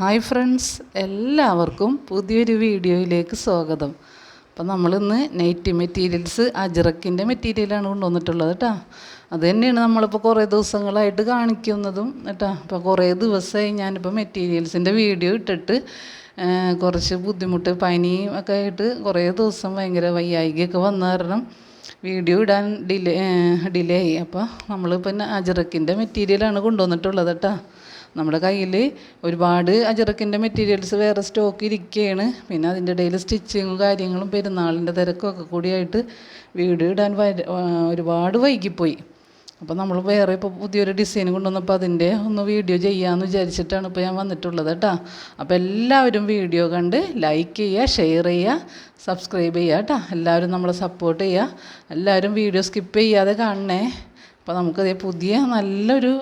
Hi friends എല്ലാവർക്കും പുതിയൊരു വീഡിയോയിലേക്ക് സ്വാഗതം. അപ്പോൾ നമ്മളിന്ന് നൈറ്റ് മെറ്റീരിയൽസ് അജിറക്കിന്റെ മെറ്റീരിയലാണ് കൊണ്ടുവന്നിട്ടുള്ളത് കേട്ടോ അത് തന്നെയാണ് നമ്മളിപ്പോൾ കുറേ ദിവസങ്ങളായിട്ട് കാണിക്കുന്നതും കേട്ടോ അപ്പോൾ കുറേ ദിവസമായി ഞാനിപ്പോൾ മെറ്റീരിയൽസിന്റെ വീഡിയോ ഇട്ടിട്ട് കുറച്ച് ബുദ്ധിമുട്ട് പനിയും ഒക്കെ ആയിട്ട് കുറേ ദിവസം ഭയങ്കര വയ്യായികയൊക്കെ വന്ന കാരണം വീഡിയോ ഇടാൻ ഡിലേ ഡിലേ ആയി. അപ്പോൾ നമ്മളിപ്പോൾ അജിറക്കിന്റെ മെറ്റീരിയലാണ് കൊണ്ടുവന്നിട്ടുള്ളത് കേട്ടോ നമ്മുടെ കയ്യിൽ ഒരുപാട് അജറക്കിന്റെ മെറ്റീരിയൽസ് വേറെ സ്റ്റോക്ക് ഇരിക്കുകയാണ്. പിന്നെ അതിന്റെ ഇടയിൽ സ്റ്റിച്ചിങ്ങും കാര്യങ്ങളും പെരുന്നാളിന്റെ തിരക്കൊക്കെ കൂടിയായിട്ട് വീട് ഇടാൻ ഒരുപാട് വൈകിപ്പോയി. അപ്പോൾ നമ്മൾ വേറെ ഇപ്പോൾ പുതിയൊരു ഡിസൈൻ കൊണ്ടുവന്നപ്പോൾ അതിന്റെ ഒന്ന് വീഡിയോ ചെയ്യാമെന്ന് വിചാരിച്ചിട്ടാണ് ഇപ്പോൾ ഞാൻ വന്നിട്ടുള്ളത് കേട്ടോ അപ്പോൾ എല്ലാവരും വീഡിയോ കണ്ട് ലൈക്ക് ചെയ്യുക ഷെയർ ചെയ്യുക സബ്സ്ക്രൈബ് ചെയ്യുക കേട്ടോ എല്ലാവരും നമ്മളെ സപ്പോർട്ട് ചെയ്യുക. എല്ലാവരും വീഡിയോ സ്കിപ്പ് ചെയ്യാതെ കാണണേ. അപ്പോൾ നമുക്കത് പുതിയ നല്ലൊരു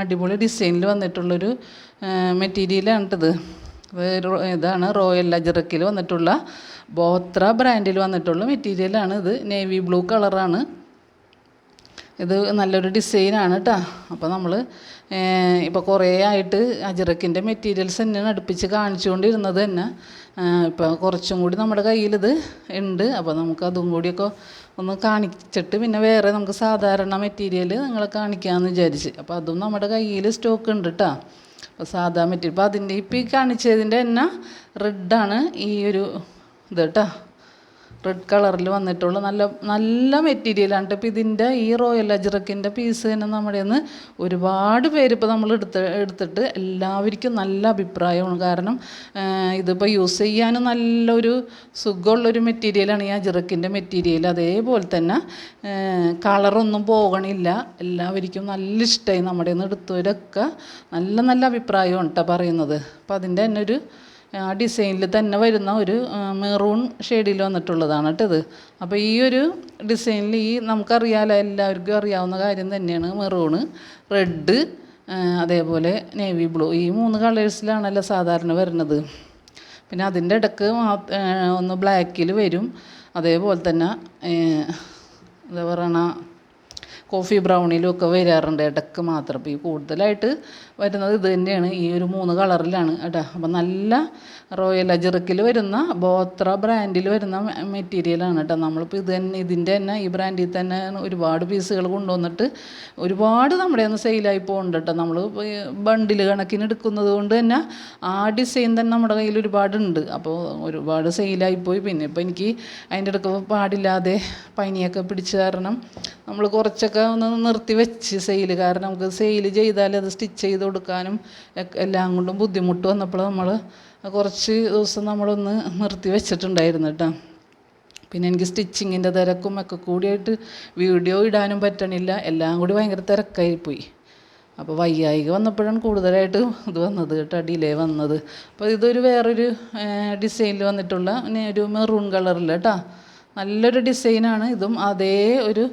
അടിപൊളി ഡിസൈനിൽ വന്നിട്ടുള്ളൊരു മെറ്റീരിയലാണിട്ടത്. ഇതാണ് റോയൽ അജറക്കിൽ വന്നിട്ടുള്ള ബോത്ര ബ്രാൻഡിൽ വന്നിട്ടുള്ള മെറ്റീരിയലാണ് ഇത്. നേവി ബ്ലൂ കളറാണ്. ഇത് നല്ലൊരു ഡിസൈനാണ് കേട്ടോ അപ്പോൾ നമ്മൾ ഇപ്പോൾ കുറേ ആയിട്ട് അജറക്കിന്റെ മെറ്റീരിയൽസ് തന്നെയാണ് അടുപ്പിച്ച് കാണിച്ചുകൊണ്ടിരുന്നത് തന്നെ. ഇപ്പോൾ കുറച്ചും കൂടി നമ്മുടെ കയ്യിലിത് ഉണ്ട്. അപ്പോൾ നമുക്ക് അതും കൂടിയൊക്കെ ഒന്ന് കാണിച്ചിട്ട് പിന്നെ വേറെ നമുക്ക് സാധാരണ മെറ്റീരിയൽ നിങ്ങളെ കാണിക്കാമെന്ന് വിചാരിച്ച്. അപ്പോൾ അതും നമ്മുടെ കയ്യിൽ സ്റ്റോക്ക് ഉണ്ട് കേട്ടോ അപ്പോൾ സാധാ മെറ്റീരിയൽ അപ്പോൾ അതിന്റെ ഇപ്പോൾ ഈ കാണിച്ചതിന്റെ തന്നെ റെഡാണ് ഈ ഒരു ഇത് കേട്ടോ റെഡ് കളറിൽ വന്നിട്ടുള്ള നല്ല നല്ല മെറ്റീരിയലാണ് ഇപ്പോൾ ഇതിന്റെ ഈ റോയൽ അജ്രക്കിന്റെ പീസ് തന്നെ നമ്മുടെ നിന്ന് ഒരുപാട് പേര് ഇപ്പോൾ നമ്മൾ എടുത്ത് എടുത്തിട്ട് എല്ലാവർക്കും നല്ല അഭിപ്രായമാണ്. കാരണം ഇതിപ്പോൾ യൂസ് ചെയ്യാനും നല്ലൊരു സുഖമുള്ളൊരു മെറ്റീരിയലാണ് ഈ അജ്രക്കിന്റെ മെറ്റീരിയൽ അതേപോലെ തന്നെ കളറൊന്നും പോകണില്ല. എല്ലാവർക്കും നല്ല ഇഷ്ടമായി നമ്മുടെ നിന്ന് എടുത്തവരൊക്കെ നല്ല നല്ല അഭിപ്രായമാണ് കേട്ടോ പറയുന്നത്. അപ്പോൾ അതിന്റെ തന്നെ ഒരു ആ ഡിസൈനിൽ തന്നെ വരുന്ന ഒരു മെറൂൺ ഷെയ്ഡിൽ വന്നിട്ടുള്ളതാണ് കേട്ടോ ഇത്. അപ്പോൾ ഈ ഒരു ഡിസൈനിൽ ഈ നമുക്കറിയാലോ എല്ലാവർക്കും അറിയാവുന്ന കാര്യം തന്നെയാണ് മെറൂണ് റെഡ് അതേപോലെ നേവി ബ്ലൂ ഈ മൂന്ന് കളേഴ്സിലാണല്ലോ സാധാരണ വരുന്നത്. പിന്നെ അതിന്റെ ഇടയ്ക്ക് ഒന്ന് ബ്ലാക്കിൽ വരും. അതേപോലെ തന്നെ എന്താ പറയണ കോഫി ബ്രൗണിലും ഒക്കെ വരാറുണ്ട് ഇടയ്ക്ക് മാത്രം. ഈ കൂടുതലായിട്ട് വരുന്നത് ഇത് തന്നെയാണ്. ഈ ഒരു മൂന്ന് കളറിലാണ് കേട്ടോ. അപ്പോൾ നല്ല റോയൽ അജിറക്കിൽ വരുന്ന ബോത്ര ബ്രാൻഡിൽ വരുന്ന മെറ്റീരിയലാണ് കേട്ടോ. നമ്മളിപ്പോൾ ഇത് തന്നെ ഇതിന്റെ തന്നെ ഈ ബ്രാൻഡിൽ തന്നെ ഒരുപാട് പീസുകൾ കൊണ്ടുവന്നിട്ട് ഒരുപാട് നമ്മുടെ ഒന്ന് സെയിലായി പോകുന്നുണ്ട് കേട്ടോ. നമ്മൾ ബണ്ടിൽ കണക്കിന് എടുക്കുന്നത് കൊണ്ട് തന്നെ ആ ഡിസൈൻ തന്നെ നമ്മുടെ കയ്യിൽ ഒരുപാടുണ്ട്. അപ്പോൾ ഒരുപാട് സെയിലായി പോയി. പിന്നെ ഇപ്പോൾ എനിക്ക് അതിന്റെ ഇടയ്ക്ക് പാടില്ലാതെ പനിയൊക്കെ പിടിച്ച് കാരണം നമ്മൾ കുറച്ചൊക്കെ ഒന്ന് നിർത്തി വെച്ച് സെയിൽ കാരണം നമുക്ക് സെയിൽ ചെയ്താൽ അത് സ്റ്റിച്ച് ചെയ്ത് കൊടുക്കാനും എല്ലാം കൊണ്ടും ബുദ്ധിമുട്ട് വന്നപ്പോൾ നമ്മൾ കുറച്ച് ദിവസം നമ്മളൊന്ന് നിർത്തി വെച്ചിട്ടുണ്ടായിരുന്നു കേട്ടോ. പിന്നെ എനിക്ക് സ്റ്റിച്ചിങ്ങിന്റെ തിരക്കും ഒക്കെ കൂടിയായിട്ട് വീഡിയോ ഇടാനും പറ്റണില്ല. എല്ലാം കൂടി ഭയങ്കര തിരക്കായിപ്പോയി. അപ്പോൾ വയ്യായിക വന്നപ്പോഴാണ് കൂടുതലായിട്ട് ഇത് വന്നത് കേട്ടോ ഡിലേ വന്നത്. അപ്പോൾ ഇതൊരു വേറൊരു ഡിസൈനിൽ വന്നിട്ടുള്ള ഒരു മെറൂൺ കളറിൽ കേട്ടോ. നല്ലൊരു ഡിസൈനാണ്. ഇതും അതേ ഒരു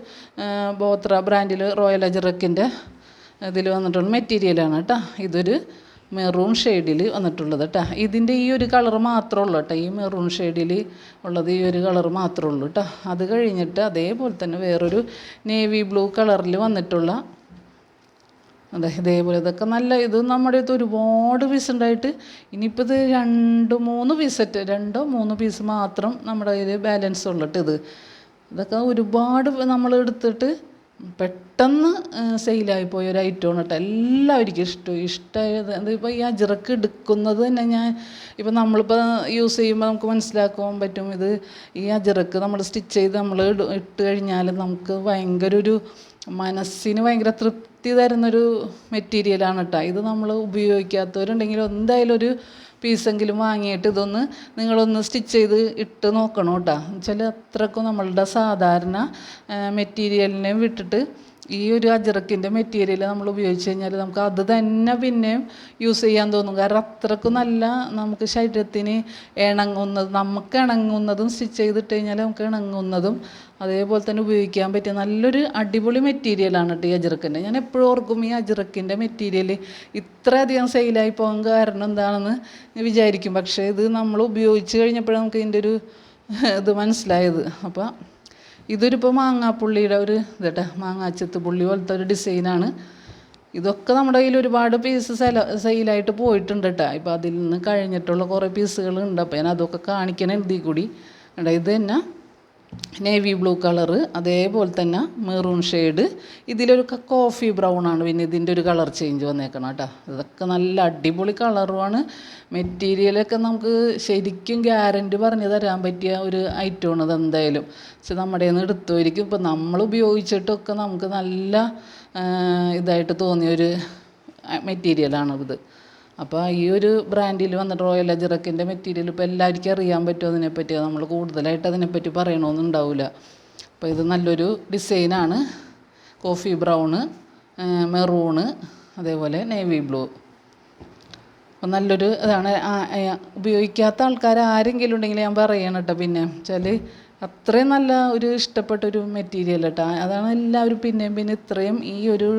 ബോത്ര ബ്രാൻഡിൽ റോയൽ അജറക്കിന്റെ ഇതിൽ വന്നിട്ടുള്ള മെറ്റീരിയലാണ് കേട്ടോ. ഇതൊരു മെറൂൺ ഷെയ്ഡിൽ വന്നിട്ടുള്ളത് കേട്ടോ. ഇതിന്റെ ഈ ഒരു കളർ മാത്രമേ ഉള്ളൂ കേട്ടോ. ഈ മെറൂൺ ഷെയ്ഡിൽ ഉള്ളത് ഈ ഒരു കളർ മാത്രമേ ഉള്ളൂ കേട്ടോ. അത് കഴിഞ്ഞിട്ട് അതേപോലെ തന്നെ വേറൊരു നേവി ബ്ലൂ കളറിൽ വന്നിട്ടുള്ള അതെ ഇതേപോലെ ഇതൊക്കെ നല്ല ഇത് നമ്മുടെ അടുത്ത് ഒരുപാട് പീസ് ഉണ്ടായിട്ട് ഇനിയിപ്പോൾ ഇത് രണ്ട് മൂന്ന് പീസറ്റ് രണ്ടോ മൂന്ന് പീസ് മാത്രം നമ്മുടെ കയ്യിൽ ബാലൻസ് ഉള്ളിട്ട് ഇത്. ഇതൊക്കെ ഒരുപാട് നമ്മൾ എടുത്തിട്ട് പെട്ടെന്ന് സെയിലായി പോയ ഒരു ഐറ്റമാണ് കേട്ടോ. എല്ലാവർക്കും ഇഷ്ടമായി ഇഷ്ടമായത് ഇപ്പോൾ ഈ അജിറക്ക് എടുക്കുന്നത് തന്നെ ഞാൻ ഇപ്പം നമ്മളിപ്പോൾ യൂസ് ചെയ്യുമ്പോൾ നമുക്ക് മനസ്സിലാക്കാൻ പറ്റും. ഇത് ഈ അജിറക്ക് നമ്മൾ സ്റ്റിച്ച് ചെയ്ത് നമ്മൾ ഇട്ട് കഴിഞ്ഞാൽ നമുക്ക് ഭയങ്കര ഒരു മനസ്സിന് ഭയങ്കര തൃപ്തി തരുന്നൊരു മെറ്റീരിയലാണ് കേട്ടോ. ഇത് നമ്മൾ ഉപയോഗിക്കാത്തവരുണ്ടെങ്കിൽ എന്തായാലും ഒരു പീസെങ്കിലും വാങ്ങിയിട്ട് ഇതൊന്ന് നിങ്ങളൊന്ന് സ്റ്റിച്ച് ചെയ്ത് ഇട്ട് നോക്കണം കേട്ടോ. എന്നുവെച്ചാൽ അത്രക്കും നമ്മളുടെ സാധാരണ മെറ്റീരിയലിനെ വിട്ടിട്ട് ഈ ഒരു അജറക്കിന്റെ മെറ്റീരിയൽ നമ്മൾ ഉപയോഗിച്ച് കഴിഞ്ഞാൽ നമുക്ക് അത് തന്നെ പിന്നെയും യൂസ് ചെയ്യാൻ തോന്നും. കാരണം അത്രയ്ക്ക് നല്ല നമുക്ക് ശരീരത്തിന് ഇണങ്ങുന്നത് നമുക്ക് ഇണങ്ങുന്നതും സ്റ്റിച്ച് ചെയ്തിട്ട് കഴിഞ്ഞാൽ നമുക്ക് ഇണങ്ങുന്നതും അതേപോലെ തന്നെ ഉപയോഗിക്കാൻ പറ്റിയ നല്ലൊരു അടിപൊളി മെറ്റീരിയലാണ് കേട്ടോ ഈ അജിറക്കിന്റെ ഞാൻ എപ്പോഴും ഓർക്കും ഈ അജിറക്കിന്റെ മെറ്റീരിയൽ ഇത്രയധികം സെയിലായി പോകാൻ കാരണം എന്താണെന്ന് വിചാരിക്കും. പക്ഷേ ഇത് നമ്മൾ ഉപയോഗിച്ച് കഴിഞ്ഞപ്പോഴാണ് നമുക്ക് ഇതിന്റെ ഒരു ഇത് മനസ്സിലായത്. അപ്പോൾ ഇതൊരു ഇപ്പോൾ മാങ്ങാപ്പുള്ളിയുടെ ഒരു ഇതട്ടെ മാങ്ങാച്ചത്ത് പുള്ളി പോലത്തെ ഒരു ഡിസൈനാണ് ഇതൊക്കെ നമ്മുടെ കയ്യിൽ ഒരുപാട് പീസ് സെല സെയിലായിട്ട് പോയിട്ടുണ്ട് കേട്ടോ ഇപ്പോൾ അതിൽ നിന്ന് കഴിഞ്ഞിട്ടുള്ള കുറേ പീസുകളുണ്ട് അപ്പോൾ ഞാൻ അതൊക്കെ കാണിക്കണം ഇതിൽ കൂടി. ഇത് തന്നെ നേവി ബ്ലൂ കളറ് അതേപോലെ തന്നെ മെറൂൺ ഷെയ്ഡ് ഇതിലൊരു കോഫി ബ്രൗൺ ആണ്. പിന്നെ ഇതിന്റെ ഒരു കളർ ചേഞ്ച് വന്നേക്കണം കേട്ടോ. ഇതൊക്കെ നല്ല അടിപൊളി കളറുമാണ് മെറ്റീരിയലൊക്കെ നമുക്ക് ശരിക്കും ഗ്യാരന്റി പറഞ്ഞു തരാൻ പറ്റിയ ഒരു ഐറ്റമാണ് അത് എന്തായാലും പക്ഷെ നമ്മുടെ നിന്ന് എടുത്തുമായിരിക്കും ഇപ്പം നമ്മൾ ഉപയോഗിച്ചിട്ടൊക്കെ നമുക്ക് നല്ല ഇതായിട്ട് ഇതായിട്ട് തോന്നിയൊരു മെറ്റീരിയലാണ് ഇത്. അപ്പോൾ ഈ ഒരു ബ്രാൻഡിൽ വന്നിട്ട് റോയൽ അജിറക്കിന്റെ മെറ്റീരിയൽ ഇപ്പോൾ എല്ലാവർക്കും അറിയാൻ പറ്റും അതിനെപ്പറ്റി. നമ്മൾ കൂടുതലായിട്ട് അതിനെപ്പറ്റി പറയണമെന്നുണ്ടാവില്ല അപ്പോൾ ഇത് നല്ലൊരു ഡിസൈനാണ് കോഫി ബ്രൗണ് മെറൂണ് അതേപോലെ നേവി ബ്ലൂ അപ്പോൾ നല്ലൊരു ഇതാണ്. ഉപയോഗിക്കാത്ത ആൾക്കാർ ആരെങ്കിലും ഉണ്ടെങ്കിൽ ഞാൻ പറയണം കേട്ടോ പിന്നെ. വെച്ചാൽ അത്രയും നല്ല ഒരു ഇഷ്ടപ്പെട്ട ഒരു മെറ്റീരിയൽ കേട്ടോ അതാണ് എല്ലാവരും പിന്നെയും പിന്നെ ഇത്രയും ഈ ഒരു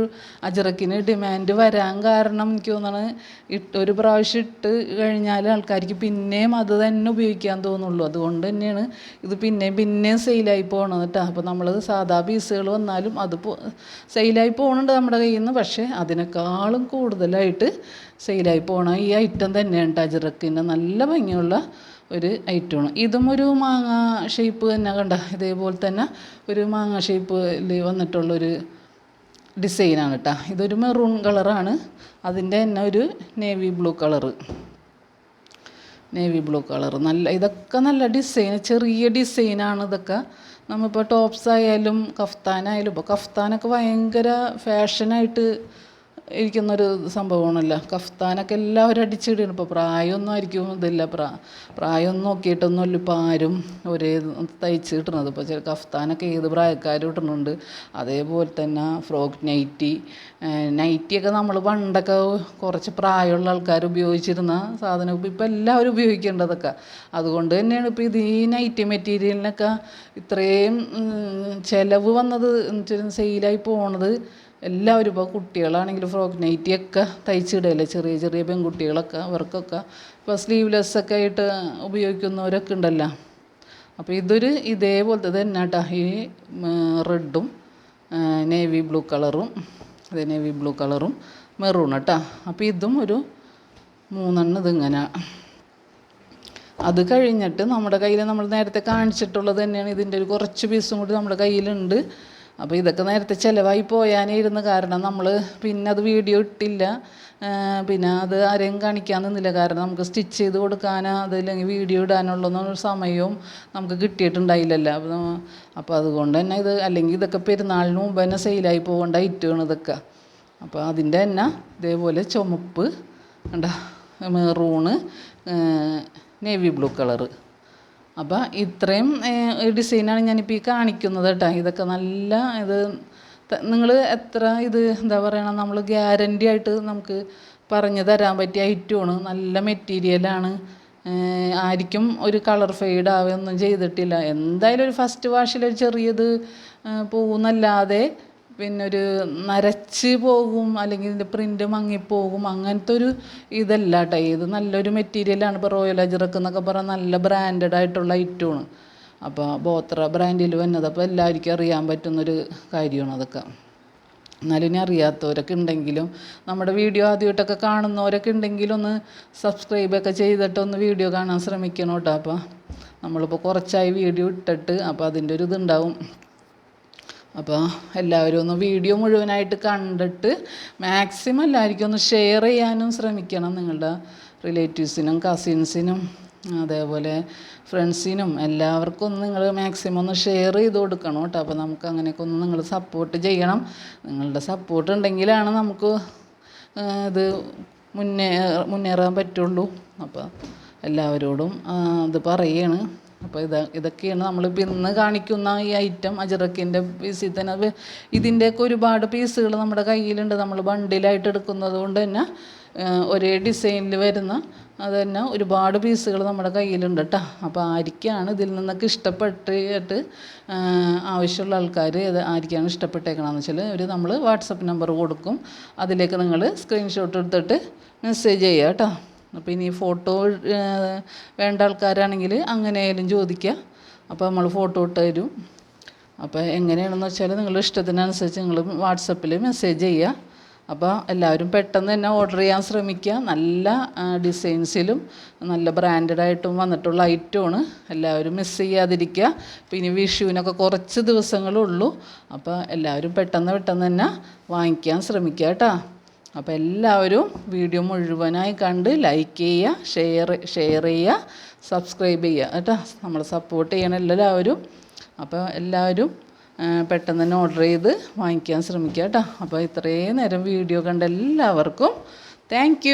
അജറക്കിന് ഡിമാൻഡ് വരാൻ കാരണം എനിക്ക് തോന്നുന്നത് ഇട്ട് ഒരു പ്രാവശ്യം ഇട്ട് കഴിഞ്ഞാൽ ആൾക്കാർക്ക് പിന്നെയും അത് തന്നെ ഉപയോഗിക്കാൻ തോന്നുള്ളൂ. അതുകൊണ്ട് തന്നെയാണ് ഇത് പിന്നെയും പിന്നെയും സെയിലായി പോകണത് കേട്ടോ അപ്പോൾ നമ്മൾ സാധാ പീസുകൾ വന്നാലും അത് സെയിലായി പോകുന്നുണ്ട് നമ്മുടെ കയ്യിൽ നിന്ന് പക്ഷേ അതിനേക്കാളും കൂടുതലായിട്ട് സെയിലായി പോണ ഈ ഐറ്റം തന്നെയാണ് കേട്ടോ അജിറക്കിന്റെ നല്ല ഭംഗിയുള്ള ഒരു ഐറ്റമാണ് ഇതും ഒരു മാങ്ങ ഷേപ്പ് തന്നെ കണ്ട ഇതേപോലെ തന്നെ ഒരു മാങ്ങ ഷേപ്പിൽ വന്നിട്ടുള്ളൊരു ഡിസൈനാണ് കേട്ടോ ഇതൊരു മെറൂൺ കളറാണ് അതിന്റെ തന്നെ ഒരു navy blue colour navy blue colour നല്ല ഇതൊക്കെ നല്ല ഡിസൈൻ ചെറിയ ഡിസൈനാണ് ഇതൊക്കെ. നമ്മളിപ്പോൾ ടോപ്സ് ആയാലും കഫ്താനായാലും ഇപ്പോൾ കഫ്താനൊക്കെ ഭയങ്കര ഫാഷനായിട്ട് ഇരിക്കുന്നൊരു സംഭവമാണല്ലോ. കഫ്താനൊക്കെ എല്ലാവരും അടിച്ചിടുകയാണ്. ഇപ്പോൾ പ്രായമൊന്നും ആയിരിക്കും ഇതില്ല. പ്രാ പ്രായമൊന്നും നോക്കിയിട്ടൊന്നുമല്ല ഇപ്പോൾ ആരും ഒരേ തയ്ച്ച് കിട്ടുന്നത്. ഇപ്പോൾ ചില കഫ്താനൊക്കെ ഏത് പ്രായക്കാരും ഇടുന്നുണ്ട്. അതേപോലെ തന്നെ ഫ്രോക്ക് നൈറ്റി നൈറ്റിയൊക്കെ നമ്മൾ പണ്ടൊക്കെ കുറച്ച് പ്രായമുള്ള ആൾക്കാർ ഉപയോഗിച്ചിരുന്ന സാധനം ഇപ്പോൾ എല്ലാവരും ഉപയോഗിക്കേണ്ടതൊക്കെ അതുകൊണ്ട് തന്നെയാണ് ഇപ്പോൾ ഇത് ഈ നൈറ്റി മെറ്റീരിയലിനൊക്കെ ഇത്രയും ചിലവ് വന്നത് സെയിലായി പോണത് എല്ലാവരും ഇപ്പോൾ കുട്ടികളാണെങ്കിലും ഫ്രോക്ക് നൈറ്റിയൊക്കെ തയ്ച്ചിടല്ലേ? ചെറിയ ചെറിയ പെൺകുട്ടികളൊക്കെ അവർക്കൊക്കെ. ഇപ്പോൾ സ്ലീവ്ലെസ് ഒക്കെ ആയിട്ട് ഉപയോഗിക്കുന്നവരൊക്കെ ഉണ്ടല്ലോ. അപ്പോൾ ഇതൊരു ഇതേപോലത്തെ തന്നെ കേട്ടോ ഈ റെഡും നേവി ബ്ലൂ കളറും അതെ നേവി ബ്ലൂ കളറും മെറൂൺ കേട്ടോ അപ്പോൾ ഇതും ഒരു മൂന്നെണ്ണം ഇതിങ്ങനെ. അത് കഴിഞ്ഞിട്ട് നമ്മുടെ കയ്യിൽ നമ്മൾ നേരത്തെ കാണിച്ചിട്ടുള്ളത് തന്നെയാണ്. ഇതിന്റെ ഒരു കുറച്ച് പീസും കൂടി നമ്മുടെ കയ്യിലുണ്ട്. അപ്പോൾ ഇതൊക്കെ നേരത്തെ ചിലവായി പോയാനേ ഇരുന്ന് കാരണം നമ്മൾ പിന്നെ അത് വീഡിയോ ഇട്ടില്ല. പിന്നെ അത് ആരെയും കാണിക്കാൻ നിന്നില്ല. കാരണം നമുക്ക് സ്റ്റിച്ച് ചെയ്ത് കൊടുക്കാനോ അതില്ലെങ്കിൽ വീഡിയോ ഇടാനുള്ളൊന്നും സമയവും നമുക്ക് കിട്ടിയിട്ടുണ്ടായില്ലല്ലോ. അപ്പോൾ അപ്പോൾ അതുകൊണ്ട് തന്നെ ഇത് അല്ലെങ്കിൽ ഇതൊക്കെ പെരുന്നാളിന് മുമ്പ് തന്നെ സെയിലായി പോകേണ്ട ഐറ്റമാണ് ഇതൊക്കെ. അപ്പോൾ അതിന്റെ തന്നെ ഇതേപോലെ ചുമപ്പ് ഉണ്ടാ മെറൂണ് നേവി ബ്ലൂ കളറ്. അപ്പോൾ ഇത്രയും ഡിസൈനാണ് ഞാനിപ്പോൾ ഈ കാണിക്കുന്നത് കേട്ടോ ഇതൊക്കെ നല്ല ഇത് നിങ്ങൾ എത്ര ഇത് എന്താ പറയണം നമ്മൾ ഗ്യാരന്റി ആയിട്ട് നമുക്ക് പറഞ്ഞു തരാൻ പറ്റിയ ഐറ്റമാണ്. നല്ല മെറ്റീരിയലാണ്. ആർക്കും ഒരു കളർ ഫെയ്ഡ് ആവുകയൊന്നും ചെയ്തിട്ടില്ല. എന്തായാലും ഒരു ഫസ്റ്റ് വാഷിൽ ഒരു ചെറിയത് പോകുന്നല്ലാതെ പിന്നെ ഒരു നരച്ച് പോകും അല്ലെങ്കിൽ ഇതിന്റെ പ്രിന്റ് മങ്ങിപ്പോകും അങ്ങനത്തെ ഒരു ഇതല്ല കേട്ടോ ഇത് നല്ലൊരു മെറ്റീരിയലാണ് ഇപ്പോൾ റോയൽ അജിറക്ക് എന്നൊക്കെ പറഞ്ഞാൽ നല്ല ബ്രാൻഡഡ് ആയിട്ടുള്ള ഐറ്റമാണ് അപ്പോൾ ബോത്ര ബ്രാൻഡിൽ വന്നത് അപ്പോൾ എല്ലാവർക്കും അറിയാൻ പറ്റുന്നൊരു കാര്യമാണ് അതൊക്കെ. എന്നാലും ഇനി അറിയാത്തവരൊക്കെ ഉണ്ടെങ്കിലും നമ്മുടെ വീഡിയോ ആദ്യമായിട്ടൊക്കെ കാണുന്നവരൊക്കെ ഉണ്ടെങ്കിലും ഒന്ന് സബ്സ്ക്രൈബൊക്കെ ചെയ്തിട്ടൊന്ന് വീഡിയോ കാണാൻ ശ്രമിക്കണം കേട്ടോ അപ്പോൾ നമ്മളിപ്പോൾ കുറച്ചായി വീഡിയോ ഇട്ടിട്ട് അപ്പോൾ അതിന്റെ ഒരു ഇതുണ്ടാവും. അപ്പോൾ എല്ലാവരും ഒന്ന് വീഡിയോ മുഴുവനായിട്ട് കണ്ടിട്ട് മാക്സിമം എല്ലാവർക്കും ഒന്ന് ഷെയർ ചെയ്യാനും ശ്രമിക്കണം നിങ്ങളുടെ റിലേറ്റീവ്സിനും കസിൻസിനും അതേപോലെ ഫ്രണ്ട്സിനും എല്ലാവർക്കും ഒന്ന് നിങ്ങൾ മാക്സിമം ഒന്ന് ഷെയർ ചെയ്ത് കൊടുക്കണം കേട്ടോ. അപ്പോൾ നമുക്ക് അങ്ങനെയൊക്കെ ഒന്ന് നിങ്ങൾ സപ്പോർട്ട് ചെയ്യണം. നിങ്ങളുടെ സപ്പോർട്ട് ഉണ്ടെങ്കിലാണ് നമുക്ക് ഇത് മുന്നേ മുന്നേറാൻ പറ്റുള്ളൂ. അപ്പോൾ എല്ലാവരോടും അത് പറയാണ്. അപ്പോൾ ഇത് ഇതൊക്കെയാണ് നമ്മളിപ്പോൾ ഇന്ന് കാണിക്കുന്ന ഈ ഐറ്റം അജറക്കിന്റെ പീസിൽ തന്നെ. ഇതിന്റെയൊക്കെ ഒരുപാട് പീസുകൾ നമ്മുടെ കയ്യിലുണ്ട്. നമ്മൾ ബണ്ടിലായിട്ട് എടുക്കുന്നത് കൊണ്ട് തന്നെ ഒരേ ഡിസൈനിൽ വരുന്ന അത് തന്നെ ഒരുപാട് പീസുകൾ നമ്മുടെ കയ്യിലുണ്ട് കേട്ടോ അപ്പോൾ ആരിക്കാണ് ഇതിൽ നിന്നൊക്കെ ഇഷ്ടപ്പെട്ടിട്ട് ആവശ്യമുള്ള ആൾക്കാർ ഇത് ആരിക്കാണ് ഇഷ്ടപ്പെട്ടേക്കണമെന്ന് വെച്ചാൽ ഒരു നമ്മൾ വാട്സപ്പ് നമ്പർ കൊടുക്കും. അതിലേക്ക് നിങ്ങൾ സ്ക്രീൻഷോട്ട് എടുത്തിട്ട് മെസ്സേജ് ചെയ്യുക കേട്ടോ അപ്പോൾ ഇനി ഫോട്ടോ വേണ്ട ആൾക്കാരാണെങ്കിൽ അങ്ങനെയായാലും ചോദിക്കുക അപ്പോൾ നമ്മൾ ഫോട്ടോ ഇട്ട് തരും. അപ്പോൾ എങ്ങനെയാണെന്ന് വെച്ചാൽ നിങ്ങളുടെ ഇഷ്ടത്തിനനുസരിച്ച് നിങ്ങൾ വാട്സപ്പിൽ മെസ്സേജ് ചെയ്യുക. അപ്പോൾ എല്ലാവരും പെട്ടെന്ന് തന്നെ ഓർഡർ ചെയ്യാൻ ശ്രമിക്കുക നല്ല ഡിസൈൻസിലും നല്ല ബ്രാൻഡഡായിട്ടും വന്നിട്ടുള്ള ഐറ്റമാണ് എല്ലാവരും മിസ് ചെയ്യാതിരിക്കുക പിന്നെ വിഷുവിനൊക്കെ കുറച്ച് ദിവസങ്ങളുള്ളൂ അപ്പോൾ എല്ലാവരും പെട്ടെന്ന് പെട്ടെന്ന് തന്നെ വാങ്ങിക്കാൻ ശ്രമിക്കുക കേട്ടോ. അപ്പോൾ എല്ലാവരും വീഡിയോ മുഴുവനായി കണ്ട് ലൈക്ക് ചെയ്യുക ഷെയർ ഷെയർ ചെയ്യുക സബ്സ്ക്രൈബ് ചെയ്യുക കേട്ടോ. നമ്മൾ സപ്പോർട്ട് ചെയ്യണം എല്ലാവരും. അപ്പോൾ എല്ലാവരും പെട്ടെന്ന് തന്നെ ഓർഡർ ചെയ്ത് വാങ്ങിക്കാൻ ശ്രമിക്കുക കേട്ടോ. അപ്പോൾ ഇത്രയും നേരം വീഡിയോ കണ്ട എല്ലാവർക്കും താങ്ക്